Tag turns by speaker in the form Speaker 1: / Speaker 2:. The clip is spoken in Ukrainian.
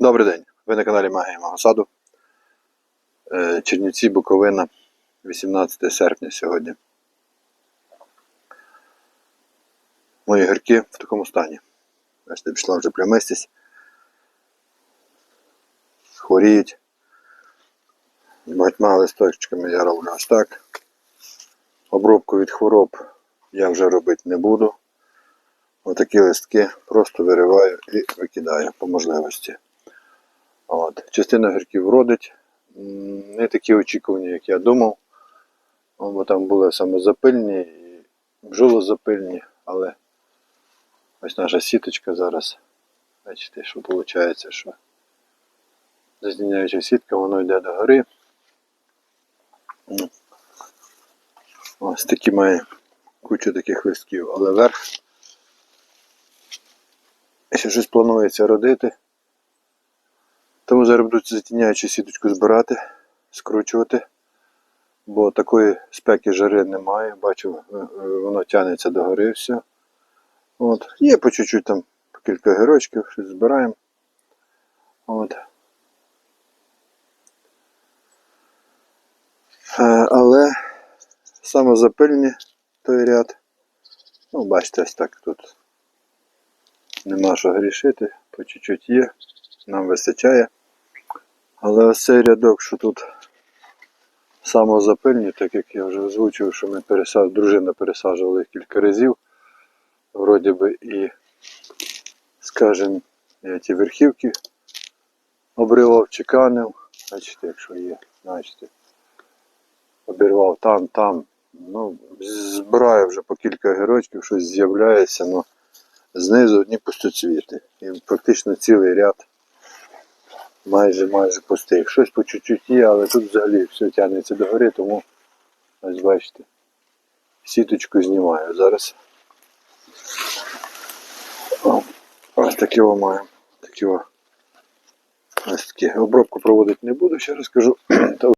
Speaker 1: Добрий день. Ви на каналі Магія мого саду. Е, Чернівці, Буковина, 18 серпня сьогодні. Мої гірки в такому стані. Бачите, пішла вже плямистість. Хворіють. Багатьма листочками я роблю ось так. Обробку від хвороб я вже робити не буду. Отакі листки просто вириваю і викидаю по можливості. От. Частина гірків вродить. Не такі очікувані, як я думав. Бо там були самозапильні і бджолозапильні, але ось наша сіточка зараз. Бачите, що виходить, що зазняюча сітка, воно йде до гори. Ну, Ось такі має кучу таких листків, але верх. Ще щось планується родити. Тому зараз буду цю затіняючу сіточку збирати, скручувати, бо такої спеки жари немає. Бачу, е, е, воно тягнеться до гори все. От. Є по чуть-чуть там по кілька гірочків, щось збираємо. От. Е, Але саме запильні той ряд. Ну, бачите, ось так тут нема що грішити, по чуть-чуть є, нам вистачає. Але ось цей рядок, що тут самозапильні, так як я вже озвучив, що ми пересад... дружина пересаджувала їх кілька разів. Вроді би і, скажімо, я ті верхівки обривав, чеканив. Бачите, якщо є, бачите. Обірвав там, там. Ну, збираю вже по кілька герочків, щось з'являється, але знизу одні пустоцвіти. І практично цілий ряд майже майже пустих. Щось по чуть-чуть є, але тут взагалі все тягнеться до гори, тому ось бачите. Сіточку знімаю зараз. О, ось такі маємо. Такі. Ось такі. Обробку проводити не буду, ще раз кажу.